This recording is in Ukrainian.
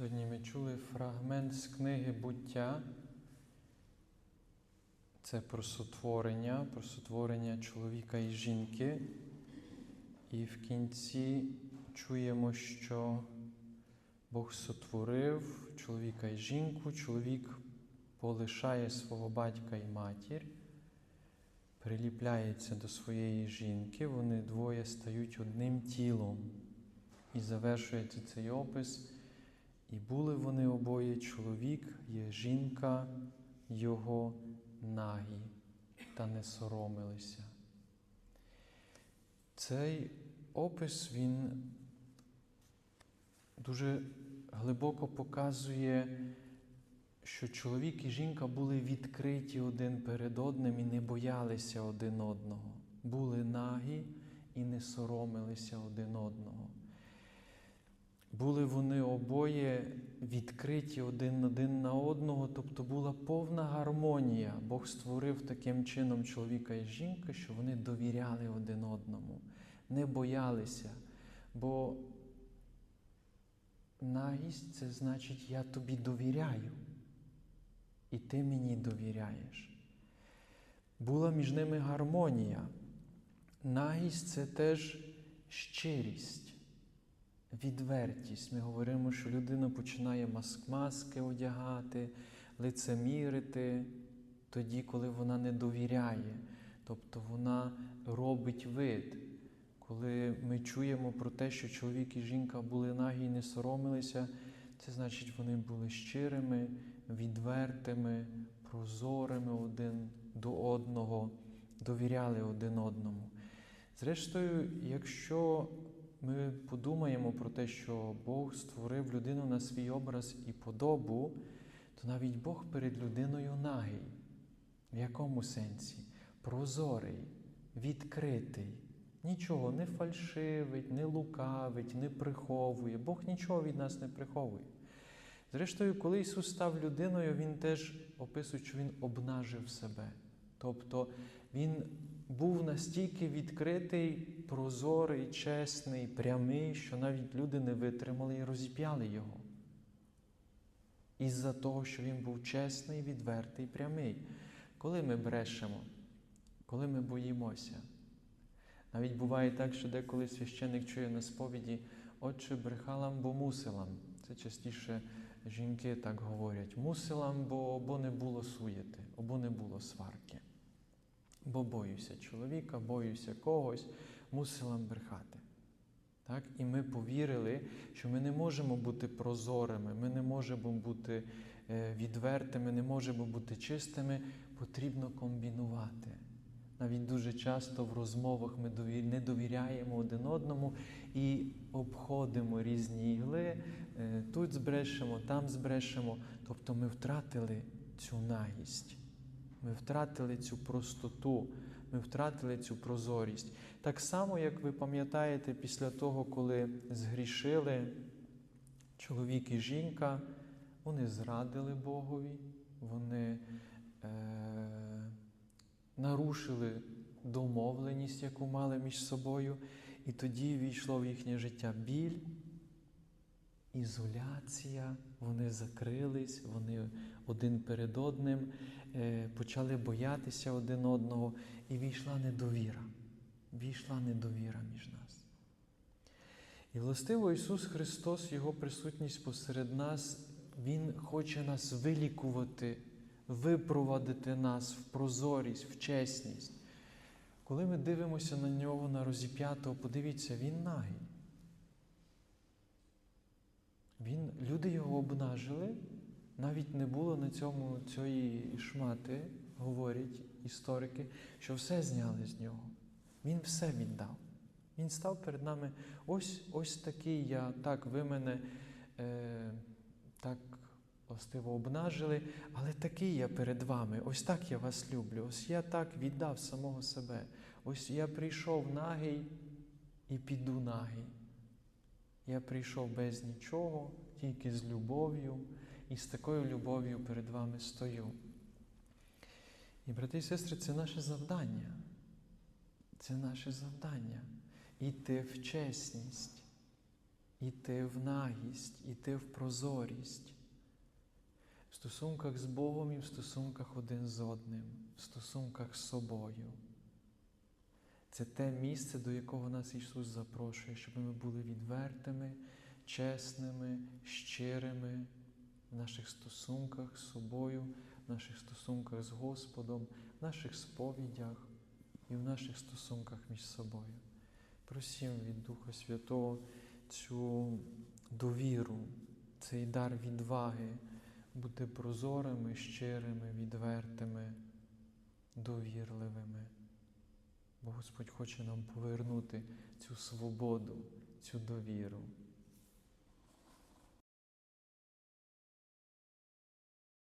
Сьогодні ми чули фрагмент з книги буття. Це про сотворення, про сотворення чоловіка і жінки. І в кінці чуємо, що Бог сотворив чоловіка і жінку, чоловік полишає свого батька і матір, приліпляється до своєї жінки, вони двоє стають одним тілом. І завершується цей опис. І були вони обоє чоловік, є жінка, його нагі, та не соромилися. Цей опис він дуже глибоко показує, що чоловік і жінка були відкриті один перед одним і не боялися один одного, були нагі і не соромилися один одного. Були вони обоє відкриті один один на одного, тобто була повна гармонія. Бог створив таким чином чоловіка і жінку, що вони довіряли один одному, не боялися. Бо нагість це значить, я тобі довіряю, і ти мені довіряєш. Була між ними гармонія. Нагість це теж щирість відвертість. Ми говоримо, що людина починає маски одягати, лицемірити тоді, коли вона не довіряє, тобто вона робить вид. Коли ми чуємо про те, що чоловік і жінка були нагі і не соромилися, це значить, вони були щирими, відвертими, прозорими один до одного, довіряли один одному. Зрештою, якщо ми подумаємо про те, що Бог створив людину на свій образ і подобу, то навіть Бог перед людиною нагий. В якому сенсі? Прозорий, відкритий, нічого не фальшивить, не лукавить, не приховує. Бог нічого від нас не приховує. Зрештою, коли Ісус став людиною, Він теж описує, що Він обнажив себе. Тобто Він був настільки відкритий, прозорий, чесний, прямий, що навіть люди не витримали і розіп'яли його. Із-за того, що він був чесний, відвертий, прямий. Коли ми брешемо, коли ми боїмося. Навіть буває так, що деколи священник чує на сповіді, отче брехалам, бо мусилам. Це частіше жінки так говорять: мусилам, бо, бо не було суєти, або не було сварки. Бо боюся чоловіка, боюся когось, мусила брехати. Так? І ми повірили, що ми не можемо бути прозорими, ми не можемо бути відвертими, не можемо бути чистими, потрібно комбінувати. Навіть дуже часто в розмовах ми не довіряємо один одному і обходимо різні ігли, тут збрешемо, там збрешемо. Тобто ми втратили цю нагість. Ми втратили цю простоту, ми втратили цю прозорість. Так само, як ви пам'ятаєте, після того, коли згрішили чоловік і жінка, вони зрадили Богові, вони е, нарушили домовленість, яку мали між собою, і тоді війшло в їхнє життя біль. Ізоляція, вони закрились, вони один перед одним почали боятися один одного, і війшла недовіра. Війшла недовіра між нас. І властиво Ісус Христос, Його присутність посеред нас, Він хоче нас вилікувати, випровадити нас в прозорість, в чесність. Коли ми дивимося на нього, на розіп'ятого, подивіться, Він нагий. Він, Люди його обнажили, навіть не було на цьому цієї шмати, говорять історики, що все зняли з нього. Він все віддав. Він став перед нами ось ось такий я, так, ви мене е, так властиво обнажили, але такий я перед вами, ось так я вас люблю, ось я так віддав самого себе. Ось я прийшов нагий і піду нагий. Я прийшов без нічого, тільки з любов'ю, і з такою любов'ю перед вами стою. І, брати і сестри, це наше завдання. Це наше завдання йти в чесність, іти в нагість, іти в прозорість. В стосунках з Богом і в стосунках один з одним, в стосунках з собою. Це те місце, до якого нас Ісус запрошує, щоб ми були відвертими, чесними, щирими в наших стосунках з собою, в наших стосунках з Господом, в наших сповідях і в наших стосунках між собою. Просім від Духа Святого цю довіру, цей дар відваги бути прозорими, щирими, відвертими, довірливими. Господь хоче нам повернути цю свободу, цю довіру.